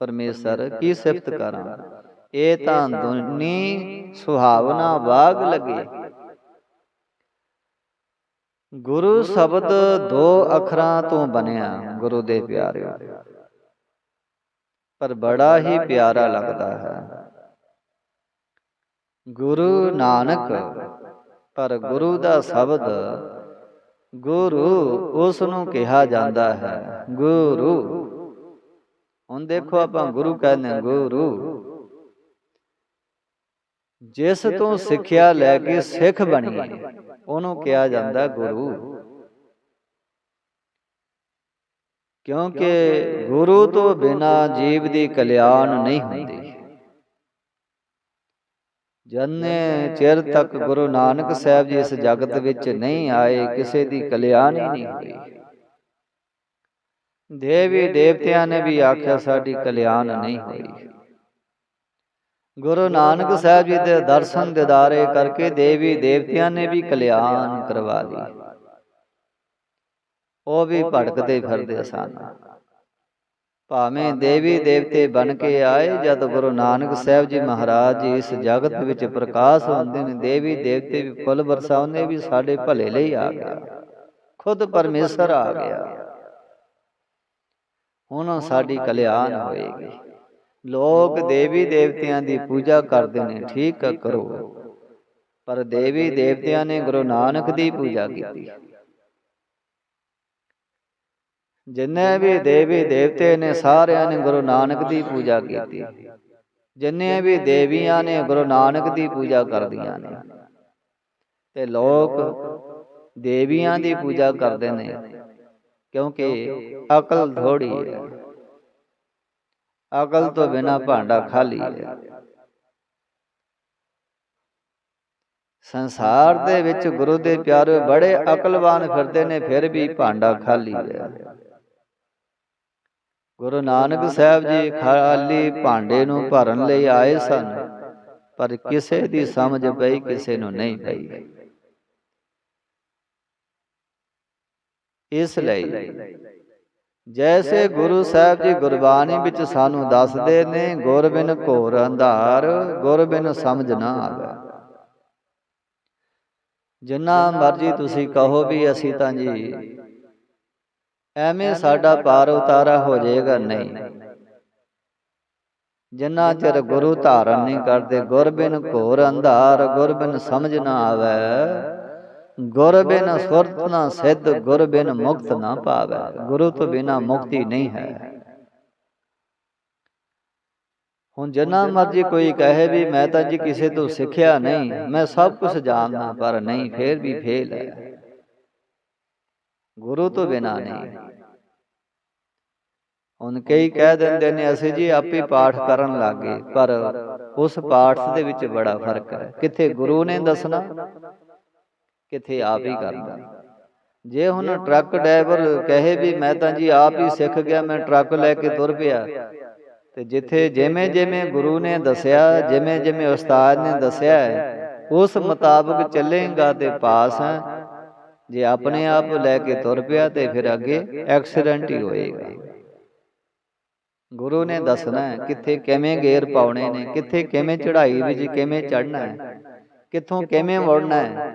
ਪਰਮੇਸ਼ਰ ਕੀ ਸਿਫਤ ਕਰਾਂ? ਇਹ ਤਾਂ ਦੁਨੀ ਸੁਹਾਵਨਾ ਬਾਗ ਲਗੇ। ਗੁਰੂ ਸ਼ਬਦ ਦੋ ਅੱਖਰਾਂ ਤੋਂ ਬਣਿਆ ਗੁਰੂ ਦੇ ਪਿਆਰਿਓ। ਪਰ ਬੜਾ ਹੀ ਪਿਆਰਾ ਲੱਗਦਾ ਹੈ। ਗੁਰੂ ਨਾਨਕ ਪਰ ਗੁਰੂ ਦਾ ਸ਼ਬਦ ਗੁਰੂ ਉਸ ਨੂੰ ਕਿਹਾ ਜਾਂਦਾ ਹੈ। ਗੁਰੂ। ਹੁਣ ਦੇਖੋ ਆਪਾਂ ਗੁਰੂ ਕਹਿੰਦੇ ਗੁਰੂ। ਜਿਸ ਤੋਂ ਸਿੱਖਿਆ ਲੈ ਕੇ ਸਿੱਖ ਬਣੀਏ ਉਹਨੂੰ ਕਿਹਾ ਜਾਂਦਾ ਗੁਰੂ। ਕਿਉਂਕਿ ਗੁਰੂ ਤੋਂ ਬਿਨਾ ਜੀਵ ਦੀ ਕਲਿਆਣ ਨਹੀਂ ਹੁੰਦੀ। ਜੰਨੇ ਚਿਰ ਤੱਕ ਗੁਰੂ ਨਾਨਕ ਸਾਹਿਬ ਜੀ ਇਸ ਜਗਤ ਵਿੱਚ ਨਹੀਂ ਆਏ ਕਿਸੇ ਦੀ ਕਲਿਆਣ ਹੀ ਨਹੀਂ ਹੋਈ ਦੇਵੀ ਦੇਵਤਿਆਂ ਨੇ ਵੀ ਆਖਿਆ ਸਾਡੀ ਕਲਿਆਣ ਨਹੀਂ ਹੋਈ। ਗੁਰੂ ਨਾਨਕ ਸਾਹਿਬ ਜੀ ਦੇ ਦਰਸ਼ਨ ਦਿਦਾਰੇ ਕਰਕੇ ਦੇਵੀ ਦੇਵਤਿਆਂ ਨੇ ਵੀ ਕਲਿਆਣ ਕਰਵਾ ਲਈ। ਉਹ ਵੀ ਭਟਕਦੇ ਫਿਰਦੇ ਸਨ। ਭਾਵੇਂ ਦੇਵੀ ਦੇਵਤੇ ਬਣ ਕੇ ਆਏ ਜਦ ਗੁਰੂ ਨਾਨਕ ਸਾਹਿਬ ਜੀ ਮਹਾਰਾਜ ਜੀ ਇਸ ਜਗਤ ਵਿੱਚ ਪ੍ਰਕਾਸ਼ ਹੁੰਦੇ ਨੇ ਦੇਵੀ ਦੇਵਤੇ ਵੀ ਫੁੱਲ ਵਰਸਾਉਂਦੇ ਵੀ ਸਾਡੇ ਭਲੇ ਲਈ ਆ ਗਿਆ। ਖੁਦ ਪਰਮੇਸ਼ਰ ਆ ਗਿਆ। ਹੁਣ ਸਾਡੀ ਕਲਿਆਣ ਹੋਏਗੀ। ਲੋਕ ਦੇਵੀ ਦੇਵਤਿਆਂ ਦੀ ਪੂਜਾ ਕਰਦੇ ਨੇ ਠੀਕ ਕਰੋ। ਪਰ ਦੇਵੀ ਦੇਵਤਿਆਂ ਨੇ ਗੁਰੂ ਨਾਨਕ ਦੀ ਪੂਜਾ ਕੀਤੀ। ਜਿੰਨੇ ਵੀ ਦੇਵੀ ਦੇਵਤੇ ਨੇ ਸਾਰਿਆਂ ਨੇ ਗੁਰੂ ਨਾਨਕ ਦੀ ਪੂਜਾ ਕੀਤੀ। ਜਿੰਨੇ ਵੀ ਦੇਵੀਆਂ ਨੇ ਗੁਰੂ ਨਾਨਕ ਦੀ ਪੂਜਾ ਕਰਦੀਆਂ ਨੇ। ਤੇ ਲੋਕ ਦੇਵੀਆਂ ਦੀ ਪੂਜਾ ਕਰਦੇ ਨੇ। ਕਿਉਂਕਿ ਅਕਲ ਥੋੜੀ ਹੈ। ਅਕਲ ਤੋਂ ਬਿਨਾ ਭਾਂਡਾ ਖਾਲੀ ਹੈ। ਸੰਸਾਰ ਦੇ ਵਿੱਚ ਗੁਰੂ ਦੇ ਪਿਆਰੇ ਬੜੇ ਅਕਲਵਾਨ ਫਿਰਦੇ ਨੇ ਫਿਰ ਵੀ ਭਾਂਡਾ ਖਾਲੀ ਹੈ। ਗੁਰੂ ਨਾਨਕ ਸਾਹਿਬ ਜੀ ਖਾਲੀ ਭਾਂਡੇ ਨੂੰ ਭਰਨ ਲਈ ਆਏ ਸਨ। ਪਰ ਕਿਸੇ ਦੀ ਸਮਝ ਪਈ ਕਿਸੇ ਨੂੰ ਨਹੀਂ ਪਈ ਇਸ ਲਈ ਜੈਸੇ ਗੁਰੂ ਸਾਹਿਬ ਜੀ ਗੁਰਬਾਣੀ ਵਿੱਚ ਸਾਨੂੰ ਦੱਸਦੇ ਨੇ ਗੁਰ ਬਿਨ ਘੋਰ ਅੰਧਾਰ ਗੁਰ ਬਿਨ ਸਮਝ ਨਾ ਆਵੇ। ਜਿੰਨਾ ਮਰਜ਼ੀ ਤੁਸੀਂ ਕਹੋ ਵੀ ਅਸੀਂ ਤਾਂ ਜੀ ਐਵੇਂ ਸਾਡਾ ਪਾਰ ਉਤਾਰਾ ਹੋ ਜਾਏਗਾ ਨਹੀਂ। ਜਿੰਨਾ ਚਿਰ ਗੁਰੂ ਧਾਰਨ ਨਹੀਂ ਕਰਦੇ ਗੁਰ ਬਿਨ ਘੋਰ ਅੰਧਾਰ ਗੁਰ ਬਿਨ ਸਮਝ ਨਾ ਆਵੇ ਗੁਰ ਬਿਨ ਸੁਰਤ ਨਾ ਸਿੱਧ ਗੁਰ ਬਿਨ ਮੁਕਤ ਨਾ ਪਾਵੇ। ਗੁਰੂ ਤੋਂ ਬਿਨਾ ਮੁਕਤੀ ਨਹੀਂ ਹੈ। ਹੁਣ ਜਿੰਨਾ ਮਰਜ਼ੀ ਕੋਈ ਕਹੇ ਵੀ ਮੈਂ ਤਾਂ ਜੀ ਕਿਸੇ ਤੋਂ ਸਿੱਖਿਆ ਨਹੀਂ ਮੈਂ ਸਭ ਕੁਝ ਜਾਣਦਾ ਪਰ ਨਹੀਂ ਫੇਰ ਵੀ ਫੇਲ ਹੈ। ਗੁਰੂ ਤੋਂ ਬਿਨਾ ਨਹੀਂ। ਹੁਣ ਕਈ ਕਹਿ ਦਿੰਦੇ ਨੇ ਅਸੀਂ ਜੀ ਆਪੇ ਪਾਠ ਕਰਨ ਲੱਗੇ ਪਰ ਉਸ ਪਾਠ ਦੇ ਵਿੱਚ ਬੜਾ ਫ਼ਰਕ ਹੈ। ਕਿੱਥੇ ਗੁਰੂ ਨੇ ਦੱਸਣਾ? ਕਿੱਥੇ ਆਪ ਹੀ ਕਰਨਾ। ਜੇ ਹੁਣ ਟਰੱਕ ਡਰਾਈਵਰ ਕਹੇ ਵੀ ਮੈਂ ਤਾਂ ਜੀ ਆਪ ਹੀ ਸਿੱਖ ਗਿਆ ਮੈਂ ਟਰੱਕ ਲੈ ਕੇ ਤੁਰ ਪਿਆ। ਤੇ ਜਿੱਥੇ ਜਿਵੇਂ ਜਿਵੇਂ ਗੁਰੂ ਨੇ ਦੱਸਿਆ ਜਿਵੇਂ ਜਿਵੇਂ ਉਸਤਾਦ ਨੇ ਦੱਸਿਆ ਉਸ ਮੁਤਾਬਕ ਚੱਲੇਗਾ ਤੇ ਪਾਸ ਹੈ ਜੇ ਆਪਣੇ ਆਪ ਲੈ ਕੇ ਤੁਰ ਪਿਆ ਤੇ ਫਿਰ ਅੱਗੇ ਐਕਸੀਡੈਂਟ ਹੀ ਹੋਏਗਾ। ਗੁਰੂ ਨੇ ਦੱਸਣਾ ਕਿੱਥੇ ਕਿਵੇਂ ਗੇਅਰ ਪਾਉਣੇ ਨੇ ਕਿੱਥੇ ਕਿਵੇਂ ਚੜ੍ਹਾਈ ਵਿੱਚ ਕਿਵੇਂ ਚੜ੍ਹਨਾ ਹੈ ਕਿੱਥੋਂ ਕਿਵੇਂ ਮੁੜਨਾ ਹੈ।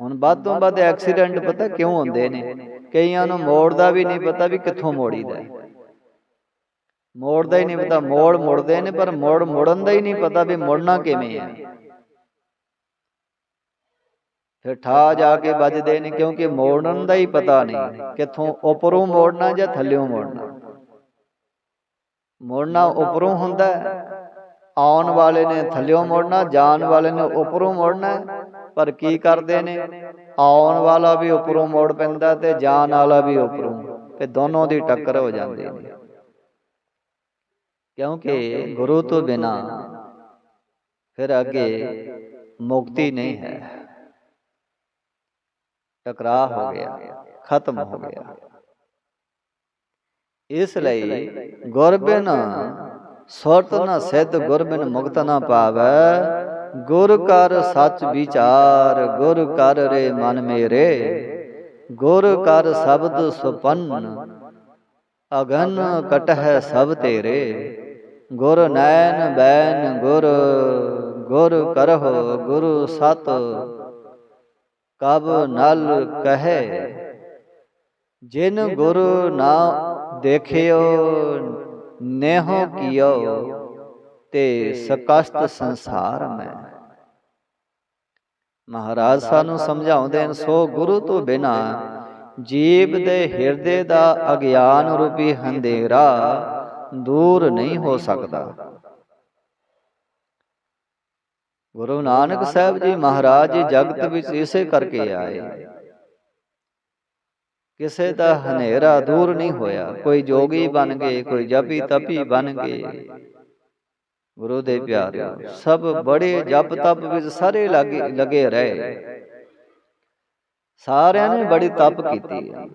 ਹੁਣ ਵੱਧ ਤੋਂ ਵੱਧ ਐਕਸੀਡੈਂਟ ਪਤਾ ਕਿਉਂ ਹੁੰਦੇ ਨੇ? ਕਈਆਂ ਨੂੰ ਮੋੜ ਦਾ ਵੀ ਨਹੀਂ ਪਤਾ ਵੀ ਕਿੱਥੋਂ ਮੋੜੀਦਾ ਹੈ। ਮੋੜ ਦਾ ਹੀ ਨਹੀਂ ਪਤਾ, ਮੋੜ ਮੁੜਦੇ ਨੇ, ਪਰ ਮੋੜ ਮੁੜਨ ਦਾ ਹੀ ਨਹੀਂ ਪਤਾ ਵੀ ਮੁੜਨਾ ਕਿਵੇਂ ਹੈ। ਫਿਰ ਠਾ ਜਾ ਕੇ ਵੱਜਦੇ ਨੇ, ਕਿਉਂਕਿ ਮੋੜਨ ਦਾ ਹੀ ਪਤਾ ਨਹੀਂ ਕਿੱਥੋਂ ਉੱਪਰੋਂ ਮੋੜਨਾ ਜਾਂ ਥੱਲਿਓਂ ਮੋੜਨਾ। ਮੋੜਨਾ ਉੱਪਰੋਂ ਹੁੰਦਾ ਆਉਣ ਵਾਲੇ ਨੇ ਥੱਲਿਓਂ ਮੋੜਨਾ, ਜਾਣ ਵਾਲੇ ਨੇ ਉੱਪਰੋਂ ਮੋੜਨਾ ਪਰ ਕੀ ਕਰਦੇ ਨੇ? ਆਉਣ ਵਾਲਾ ਵੀ ਉੱਪਰੋਂ ਮੋੜ ਪੈਂਦਾ ਤੇ ਜਾਣ ਵਾਲਾ ਵੀ ਉੱਪਰੋਂ, ਤੇ ਦੋਨੋਂ ਦੀ ਟੱਕਰ ਹੋ ਜਾਂਦੀ ਹੈ। ਕਿਉਂਕਿ ਗੁਰੂ ਤੋਂ ਬਿਨਾ ਫਿਰ ਅੱਗੇ ਮੁਕਤੀ ਨਹੀਂ ਹੈ। ਟਕਰਾਅ ਹੋ ਗਿਆ, ਖਤਮ ਹੋ ਗਿਆ। ਇਸ ਲਈ ਗੁਰਬਿਨ ਸੁਰਤ ਨਾ ਸਿੱਧ ਗੁਰਬਿਨ ਮੁਕਤ ਨਾ ਪਾਵੈ। ਗੁਰ ਕਰ ਸੱਚ ਵਿਚਾਰ, ਗੁਰ ਕਰ ਰੇ ਮਨ ਮੇਰੇ। ਗੁਰ ਕਰ ਸ਼ਬਦ ਸੁਪੰਨ, ਅਗਨ ਕਟਹਿ ਸਭ ਤੇਰੇ। ਗੁਰ ਨੈਣ ਬੈਨ ਗੁਰ ਗੁਰ ਕਰਹੁ ਗੁਰੂ ਸਤ, ਕਬ ਨਲ ਕਹੈ। ਜਿਨ ਗੁਰ ਨਾ ਦੇਖਿਓ, ਨੇਹ ਕੀਓ। ਤੇ ਸਕਸਤ ਸੰਸਾਰ ਮੈਂ। ਮਹਾਰਾਜ ਸਾਨੂੰ ਸਮਝਾਉਂਦੇ ਨੇ ਸੋ ਗੁਰੂ ਤੋਂ ਬਿਨਾ ਜੀਵ ਦੇ ਹਿਰਦੇ ਦਾ ਅਗਿਆਨ ਰੂਪੀ ਹਨੇਰਾ ਦੂਰ ਨਹੀਂ ਹੋ ਸਕਦਾ। ਗੁਰੂ ਨਾਨਕ ਸਾਹਿਬ ਜੀ ਮਹਾਰਾਜ ਜੀ ਜਗਤ ਵਿੱਚ ਇਸੇ ਕਰਕੇ ਆਏ। ਕਿਸੇ ਦਾ ਹਨੇਰਾ ਦੂਰ ਨਹੀਂ ਹੋਇਆ, ਕੋਈ ਜੋਗੀ ਬਣ ਗਏ, ਕੋਈ ਜਪੀ ਤਪੀ ਬਣ ਗਏ। ਗੁਰੂ ਦੇ ਪਿਆਰਿਓ ਸਭ ਬੜੇ ਜਪ ਤਪ ਵਿੱਚ ਸਾਰੇ ਲੱਗੇ ਲੱਗੇ ਰਹੇ। ਸਾਰਿਆਂ ਨੇ ਬੜੀ ਤਪ ਕੀਤੀ ਹੈ।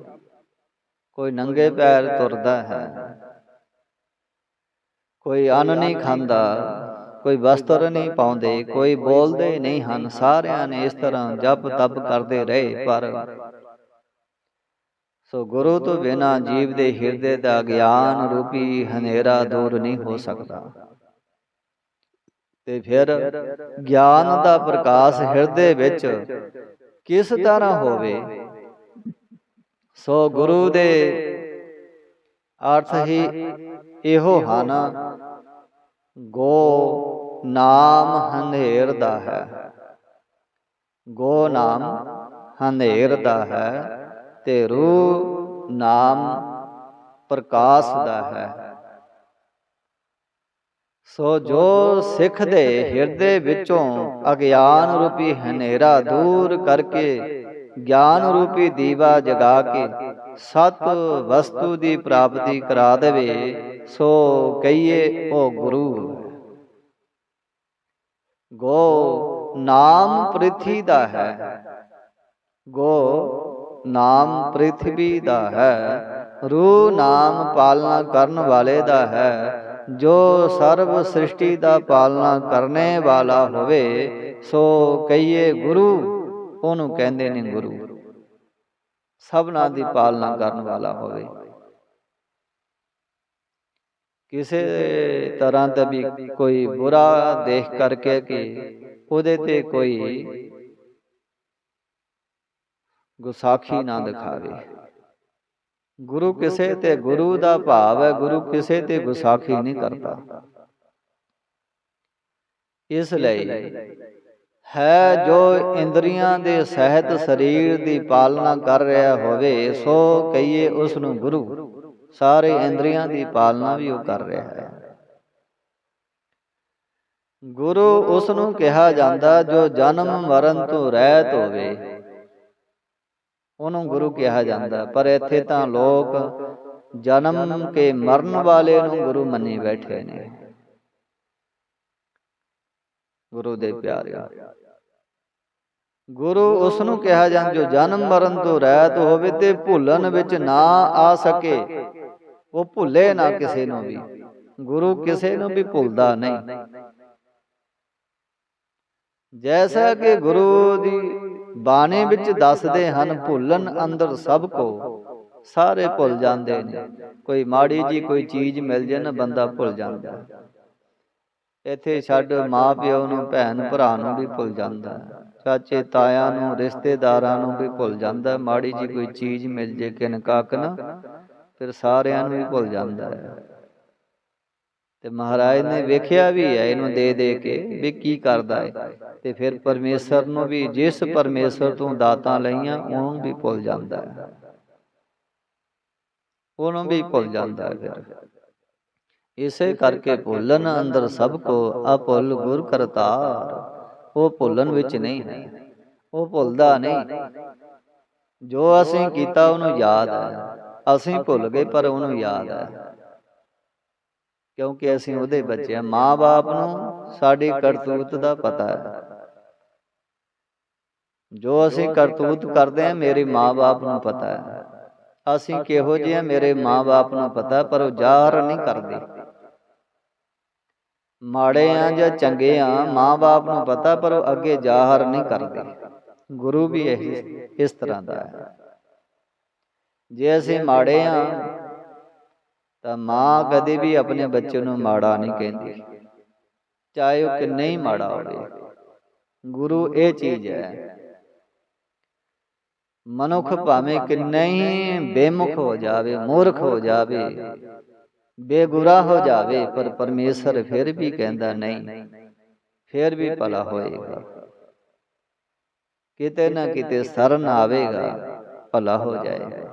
ਕੋਈ ਨੰਗੇ ਪੈਰ ਤੁਰਦਾ ਹੈ। ਕੋਈ ਅੰਨ ਨਹੀਂ ਖਾਂਦਾ। ਕੋਈ ਵਸਤਰ ਨਹੀਂ ਪਾਉਂਦੇ। ਕੋਈ ਬੋਲਦੇ ਨਹੀਂ ਹਨ। ਸਾਰਿਆਂ ਨੇ ਇਸ ਤਰ੍ਹਾਂ ਜਪ ਤਪ ਕਰਦੇ ਰਹੇ। ਪਰ ਸੋ ਗੁਰੂ ਤੋਂ ਬਿਨਾ ਜੀਵ ਦੇ ਹਿਰਦੇ ਦਾ ਗਿਆਨ ਰੂਪੀ ਹਨੇਰਾ ਦੂਰ ਨਹੀਂ ਹੋ ਸਕਦਾ। ਤੇ ਫਿਰ ਗਿਆਨ ਦਾ ਪ੍ਰਕਾਸ਼ ਹਿਰਦੇ ਵਿੱਚ ਕਿਸ ਤਰ੍ਹਾਂ ਹੋਵੇ? ਸੋ ਗੁਰੂ ਦੇ ਅਰਥ ਹੀ ਇਹੋ ਹਨ, ਗੋ ਨਾਮ ਹਨੇਰ ਦਾ ਹੈ। ਗੋ ਨਾਮ ਹਨੇਰ ਦਾ ਹੈ ਤੇ ਰੂ ਨਾਮ ਪ੍ਰਕਾਸ਼ ਦਾ ਹੈ। ਸੋ ਜੋ ਸਿੱਖ ਦੇ ਹਿਰਦੇ ਵਿੱਚੋਂ ਅਗਿਆਨ ਰੂਪੀ ਹਨੇਰਾ ਦੂਰ ਕਰਕੇ ਗਿਆਨ ਰੂਪੀ ਦੀਵਾ ਜਗਾ ਕੇ ਸਤ ਵਸਤੂ ਦੀ ਪ੍ਰਾਪਤੀ ਕਰਾ ਦੇਵੇ। ਸੋ ਕਹੀਏ ਉਹ ਗੁਰੂ। ਗੋ ਨਾਮ ਪ੍ਰਿਥੀ ਦਾ ਹੈ। ਗੋ ਨਾਮ ਪ੍ਰਿਥਵੀ ਦਾ ਹੈ। ਰੂ ਨਾਮ ਪਾਲਣਾ ਕਰਨ ਵਾਲੇ ਦਾ ਹੈ। ਜੋ ਸਰਬ ਸ੍ਰਿਸ਼ਟੀ ਦਾ ਪਾਲਣਾ ਕਰਨੇ ਵਾਲਾ ਹੋਵੇ, ਸੋ ਕਹੀਏ ਗੁਰੂ, ਉਹਨੂੰ ਕਹਿੰਦੇ ਨੇ ਗੁਰੂ। ਸਭਨਾ ਦੀ ਪਾਲਣਾ ਕਰਨ ਵਾਲਾ ਹੋਵੇ। ਕਿਸੇ ਤਰ੍ਹਾਂ ਦਾ ਵੀ ਕੋਈ ਬੁਰਾ ਦੇਖ ਕਰਕੇ ਕਿ ਉਹਦੇ ਤੇ ਕੋਈ ਗੁਸਾਖੀ ਨਾ ਦਿਖਾਵੇ। ਗੁਰੂ ਕਿਸੇ ਤੇ ਗੁਰੂ ਦਾ ਭਾਵ ਹੈ ਗੁਰੂ ਕਿਸੇ ਤੇ ਗੁਸਾਖੀ ਨਹੀਂ ਕਰਦਾ। ਇਸ ਲਈ ਹੈ ਜੋ ਇੰਦਰੀਆਂ ਦੇ ਸਹਿਤ ਸਰੀਰ ਦੀ ਪਾਲਣਾ ਕਰ ਰਿਹਾ ਹੋਵੇ ਸੋ ਕਹੀਏ ਉਸ ਨੂੰ ਗੁਰੂ। ਸਾਰੇ ਇੰਦਰੀਆਂ ਦੀ ਪਾਲਣਾ ਵੀ ਉਹ ਕਰ ਰਿਹਾ ਹੈ। ਗੁਰੂ ਉਸ ਨੂੰ ਕਿਹਾ ਜਾਂਦਾ ਜੋ ਜਨਮ ਮਰਨ ਤੋਂ ਰਹਿਤ ਹੋਵੇ। ਉਹਨੂੰ ਗੁਰੂ ਕਿਹਾ ਜਾਂਦਾ। ਪਰ ਇੱਥੇ ਤਾਂ ਲੋਕ ਜਨਮ ਕੇ ਮਰਨ ਵਾਲੇ ਨੂੰ ਗੁਰੂ ਮੰਨੀ ਬੈਠੇ ਨੇ। ਗੁਰੂ ਦੇ ਪਿਆਰਿਆ ਗੁਰੂ ਉਸ ਨੂੰ ਕਿਹਾ ਜਾਂਦਾ ਜੋ ਜਨਮ ਮਰਨ ਤੋਂ ਰਹਿਤ ਹੋਵੇ ਤੇ ਭੁੱਲਣ ਵਿੱਚ ਨਾ ਆ ਸਕੇ। ਉਹ ਭੁੱਲੇ ਨਾ ਕਿਸੇ ਨੂੰ ਵੀ। ਗੁਰੂ ਕਿਸੇ ਨੂੰ ਵੀ ਭੁੱਲਦਾ ਨਹੀਂ। ਜੈਸਾ ਕਿ ਗੁਰੂ ਦੀ ਬਾਣੀ ਵਿੱਚ ਦੱਸਦੇ ਹਨ, ਭੁੱਲਣ ਅੰਦਰ ਸਭ ਕੋ। ਸਾਰੇ ਭੁੱਲ ਜਾਂਦੇ ਨੇ। ਕੋਈ ਮਾੜੀ ਜੀ ਕੋਈ ਚੀਜ਼ ਮਿਲ ਜੇ ਨਾ, ਬੰਦਾ ਭੁੱਲ ਜਾਂਦਾ। ਇੱਥੇ ਛੱਡ ਮਾਂ ਪਿਓ ਨੂੰ ਭੈਣ ਭਰਾ ਨੂੰ ਵੀ ਭੁੱਲ ਜਾਂਦਾ। ਚਾਚੇ ਤਾਇਆਂ ਨੂੰ, ਰਿਸ਼ਤੇਦਾਰਾਂ ਨੂੰ ਵੀ ਭੁੱਲ ਜਾਂਦਾ। ਮਾੜੀ ਜੀ ਕੋਈ ਚੀਜ਼ ਮਿਲ ਜੇ ਕਿਨ ਕਾਕ ਨਾ ਫਿਰ ਸਾਰਿਆਂ ਨੂੰ ਵੀ ਭੁੱਲ ਜਾਂਦਾ ਹੈ। ਤੇ ਮਹਾਰਾਜ ਨੇ ਵੇਖਿਆ ਵੀ ਹੈ, ਇਹਨੂੰ ਦੇ ਦੇ ਕੇ ਵੀ ਕੀ ਕਰਦਾ ਹੈ। ਤੇ ਫਿਰ ਪਰਮੇਸ਼ਰ ਨੂੰ ਵੀ ਜਿਸ ਪਰਮੇਸ਼ਰ ਤੋਂ ਦਾਤਾਂ ਲਈਆਂ, ਉਹਨੂੰ ਵੀ ਭੁੱਲ ਜਾਂਦਾ ਹੈ। ਉਹਨੂੰ ਵੀ ਭੁੱਲ ਜਾਂਦਾ ਹੈ ਫਿਰ। ਇਸੇ ਕਰਕੇ ਭੁੱਲਣ ਅੰਦਰ ਸਭ ਕੋ ਅਭੁੱਲ ਗੁਰ ਕਰਤਾਰ। ਉਹ ਭੁੱਲਣ ਵਿੱਚ ਨਹੀਂ ਹੈ। ਉਹ ਭੁੱਲਦਾ ਨਹੀਂ। ਜੋ ਅਸੀਂ ਕੀਤਾ ਉਹਨੂੰ ਯਾਦ ਹੈ। ਅਸੀਂ ਭੁੱਲ ਗਏ ਪਰ ਉਹਨੂੰ ਯਾਦ ਹੈ। ਕਿਉਂਕਿ ਅਸੀਂ ਉਹਦੇ ਬੱਚੇ ਆ ਮਾਂ-ਬਾਪ ਨੂੰ ਸਾਡੀ ਕਰਤੂਤ ਦਾ ਪਤਾ ਹੈ। ਜੋ ਅਸੀਂ ਕਰਤੂਤ ਕਰਦੇ ਆ ਮੇਰੇ ਮਾਂ-ਬਾਪ ਨੂੰ ਪਤਾ ਹੈ। ਅਸੀਂ ਕਿਹੋ ਜਿਹੇ ਆ ਮੇਰੇ ਮਾਂ-ਬਾਪ ਨੂੰ ਪਤਾ ਪਰ ਉਹ ਜ਼ਾਹਰ ਨਹੀਂ ਕਰਦੇ। ਮਾੜੇ ਆ ਜਾਂ ਚੰਗੇ ਆ ਮਾਂ-ਬਾਪ ਨੂੰ ਪਤਾ ਪਰ ਉਹ ਅੱਗੇ ਜ਼ਾਹਰ ਨਹੀਂ ਕਰਦੇ। ਗੁਰੂ ਵੀ ਇਹ ਇਸ ਤਰ੍ਹਾਂ ਦਾ ਹੈ। ਜੇ ਅਸੀਂ ਮਾੜੇ ਆ ਤਾਂ ਮਾਂ ਕਦੇ ਵੀ ਆਪਣੇ ਬੱਚੇ ਨੂੰ ਮਾੜਾ ਨਹੀਂ ਕਹਿੰਦੀ। ਚਾਹੇ ਉਹ ਕਿੰਨਾ ਹੀ ਮਾੜਾ ਹੋਵੇ। ਗੁਰੂ ਇਹ ਚੀਜ਼ ਹੈ। ਮਨੁੱਖ ਭਾਵੇਂ ਕਿੰਨਾ ਹੀ ਬੇਮੁਖ ਹੋ ਜਾਵੇ, ਮੂਰਖ ਹੋ ਜਾਵੇ ਬੇਗੁਰਾ ਹੋ ਜਾਵੇ, ਪਰ ਪਰਮੇਸ਼ਰ ਫਿਰ ਵੀ ਕਹਿੰਦਾ ਨਹੀਂ, ਫਿਰ ਵੀ ਭਲਾ ਹੋਏਗਾ। ਕਿਤੇ ਨਾ ਕਿਤੇ ਸਰਨ ਆਵੇਗਾ, ਭਲਾ ਹੋ ਜਾਏਗਾ।